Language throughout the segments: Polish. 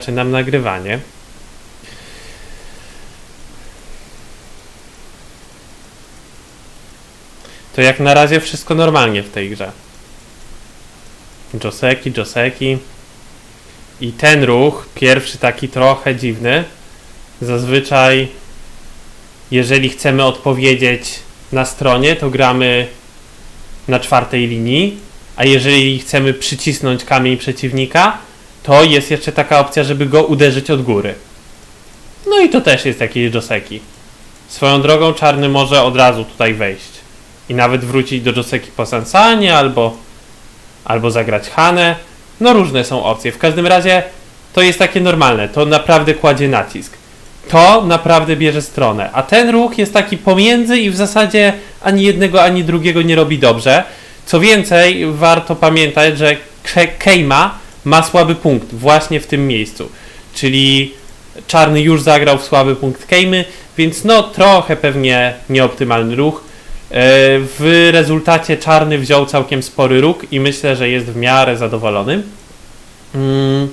Zaczynam nagrywanie. To jak na razie wszystko normalnie w tej grze. Joseki, Joseki. I ten ruch, pierwszy taki trochę dziwny, zazwyczaj jeżeli chcemy odpowiedzieć na stronie, to gramy na czwartej linii, a jeżeli chcemy przycisnąć kamień przeciwnika, to jest jeszcze taka opcja, żeby go uderzyć od góry. No i to też jest jakieś Joseki. Swoją drogą czarny może od razu tutaj wejść i nawet wrócić do Joseki po Sansanie albo, albo zagrać Hanę. No różne są opcje. W każdym razie to jest takie normalne. To naprawdę kładzie nacisk. To naprawdę bierze stronę. A ten ruch jest taki pomiędzy i w zasadzie ani jednego, ani drugiego nie robi dobrze. Co więcej, warto pamiętać, że Ke- Keima ma słaby punkt właśnie w tym miejscu. Czyli czarny już zagrał w słaby punkt Kejmy, więc no trochę pewnie nieoptymalny ruch. E, W rezultacie czarny wziął całkiem spory róg i myślę, że jest w miarę zadowolony. Mm,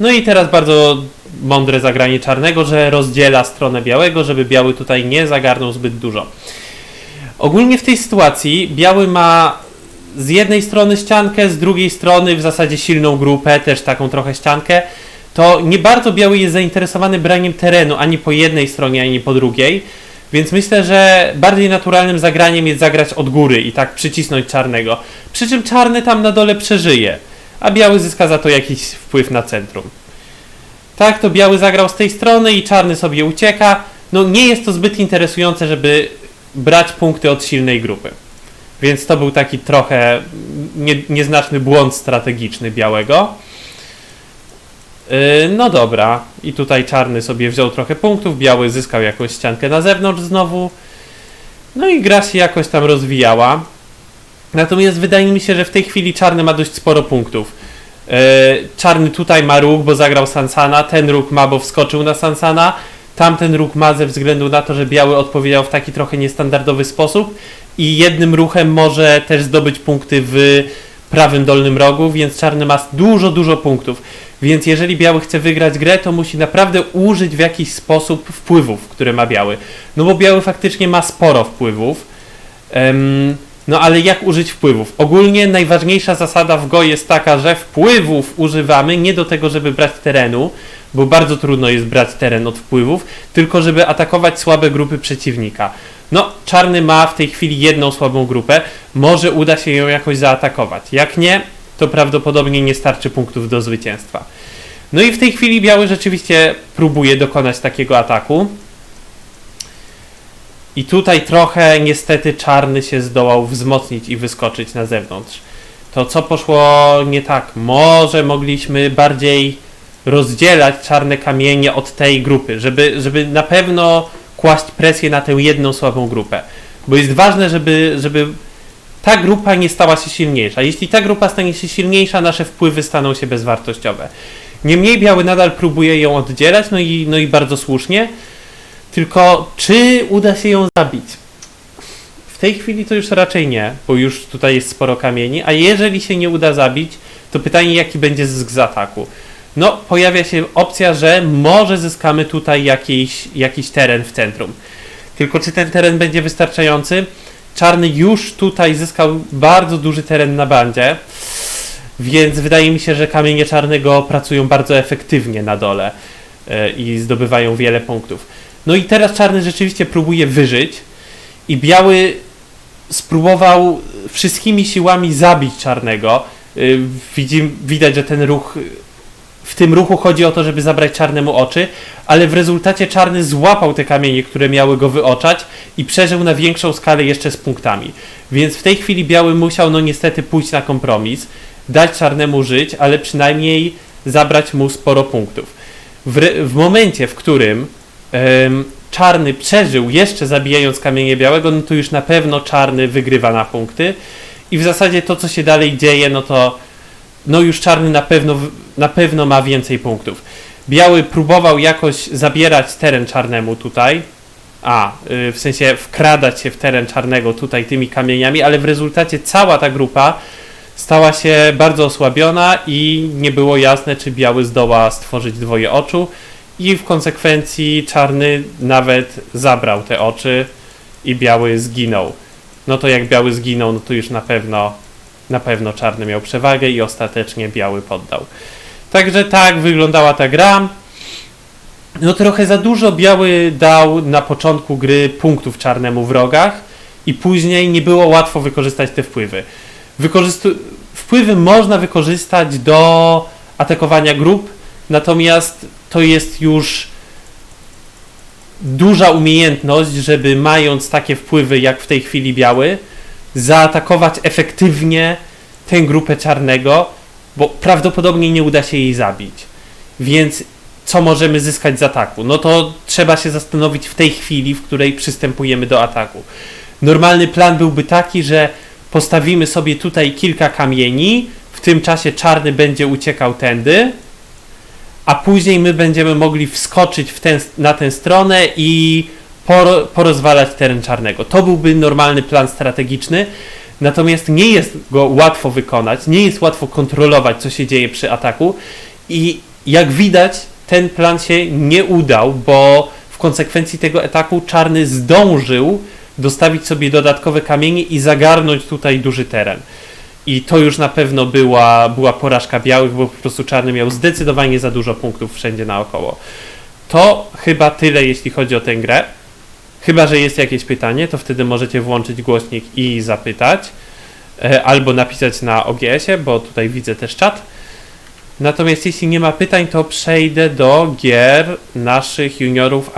No i teraz bardzo mądre zagranie czarnego, że rozdziela stronę białego, żeby biały tutaj nie zagarnął zbyt dużo. Ogólnie w tej sytuacji biały ma z jednej strony ściankę, z drugiej strony w zasadzie silną grupę, też taką trochę ściankę, to nie bardzo biały jest zainteresowany braniem terenu ani po jednej stronie, ani po drugiej. Więc myślę, że bardziej naturalnym zagraniem jest zagrać od góry i tak przycisnąć czarnego. Przy czym czarny tam na dole przeżyje, a biały zyska za to jakiś wpływ na centrum. Tak, to biały zagrał z tej strony i czarny sobie ucieka. No nie jest to zbyt interesujące, żeby brać punkty od silnej grupy. Więc to był taki trochę nie, nieznaczny błąd strategiczny białego. Yy, no dobra, i tutaj czarny sobie wziął trochę punktów, biały zyskał jakąś ściankę na zewnątrz znowu. No i gra się jakoś tam rozwijała. Natomiast wydaje mi się, że w tej chwili czarny ma dość sporo punktów. Yy, czarny tutaj ma róg, bo zagrał Sansana, ten róg ma, bo wskoczył na Sansana, tamten róg ma ze względu na to, że biały odpowiedział w taki trochę niestandardowy sposób i jednym ruchem może też zdobyć punkty w prawym dolnym rogu, więc czarny ma dużo, dużo punktów. Więc jeżeli biały chce wygrać grę, to musi naprawdę użyć w jakiś sposób wpływów, które ma biały. No bo biały faktycznie ma sporo wpływów. Em, no ale jak użyć wpływów? Ogólnie najważniejsza zasada w Go jest taka, że wpływów używamy nie do tego, żeby brać terenu, bo bardzo trudno jest brać teren od wpływów, tylko żeby atakować słabe grupy przeciwnika. No, czarny ma w tej chwili jedną słabą grupę, może uda się ją jakoś zaatakować. Jak nie, to prawdopodobnie nie starczy punktów do zwycięstwa. No i w tej chwili biały rzeczywiście próbuje dokonać takiego ataku. I tutaj trochę niestety czarny się zdołał wzmocnić i wyskoczyć na zewnątrz. To co poszło nie tak? Może mogliśmy bardziej rozdzielać czarne kamienie od tej grupy, żeby, żeby na pewno kłaść presję na tę jedną słabą grupę. Bo jest ważne, żeby, żeby ta grupa nie stała się silniejsza. Jeśli ta grupa stanie się silniejsza, nasze wpływy staną się bezwartościowe. Niemniej biały nadal próbuje ją oddzielać, no i, no i bardzo słusznie. Tylko czy uda się ją zabić? W tej chwili to już raczej nie, bo już tutaj jest sporo kamieni, a jeżeli się nie uda zabić, to pytanie jaki będzie zysk z ataku. No, pojawia się opcja, że może zyskamy tutaj jakiś, jakiś teren w centrum. Tylko czy ten teren będzie wystarczający? Czarny już tutaj zyskał bardzo duży teren na bandzie, więc wydaje mi się, że kamienie czarnego pracują bardzo efektywnie na dole e, i zdobywają wiele punktów. No i teraz czarny rzeczywiście próbuje wyżyć i biały spróbował wszystkimi siłami zabić czarnego. Y, Widzi, widać, że ten ruch w tym ruchu chodzi o to, żeby zabrać czarnemu oczy, ale w rezultacie czarny złapał te kamienie, które miały go wyoczać i przeżył na większą skalę jeszcze z punktami. Więc w tej chwili biały musiał no niestety pójść na kompromis, dać czarnemu żyć, ale przynajmniej zabrać mu sporo punktów. W, w momencie, w którym czarny przeżył jeszcze zabijając kamienie białego, no to już na pewno czarny wygrywa na punkty i w zasadzie to, co się dalej dzieje, no to no już czarny na pewno, na pewno ma więcej punktów. Biały próbował jakoś zabierać teren czarnemu tutaj. A, y, w sensie wkradać się w teren czarnego tutaj tymi kamieniami, ale w rezultacie cała ta grupa stała się bardzo osłabiona i nie było jasne, czy biały zdoła stworzyć dwoje oczu i w konsekwencji czarny nawet zabrał te oczy i biały zginął. No to jak biały zginął, no to już na pewno na pewno czarny miał przewagę i ostatecznie biały poddał. Także tak wyglądała ta gra. No trochę za dużo biały dał na początku gry punktów czarnemu w rogach i później nie było łatwo wykorzystać te wpływy. Wykorzystu- wpływy można wykorzystać do atakowania grup, natomiast to jest już duża umiejętność, żeby mając takie wpływy jak w tej chwili biały, zaatakować efektywnie tę grupę czarnego, bo prawdopodobnie nie uda się jej zabić. Więc co możemy zyskać z ataku? No to trzeba się zastanowić w tej chwili, w której przystępujemy do ataku. Normalny plan byłby taki, że postawimy sobie tutaj kilka kamieni, w tym czasie czarny będzie uciekał tędy, a później my będziemy mogli wskoczyć ten, na tę stronę i porozwalać teren czarnego. To byłby normalny plan strategiczny, natomiast nie jest go łatwo wykonać, nie jest łatwo kontrolować, co się dzieje przy ataku i jak widać, ten plan się nie udał, bo w konsekwencji tego ataku czarny zdążył dostawić sobie dodatkowe kamienie i zagarnąć tutaj duży teren. I to już na pewno była, była porażka białych, bo po prostu czarny miał zdecydowanie za dużo punktów wszędzie naokoło. To chyba tyle, jeśli chodzi o tę grę. Chyba, że jest jakieś pytanie, to wtedy możecie włączyć głośnik i zapytać, e, albo napisać na OGS-ie, bo tutaj widzę też czat. Natomiast jeśli nie ma pytań, to przejdę do gier naszych juniorów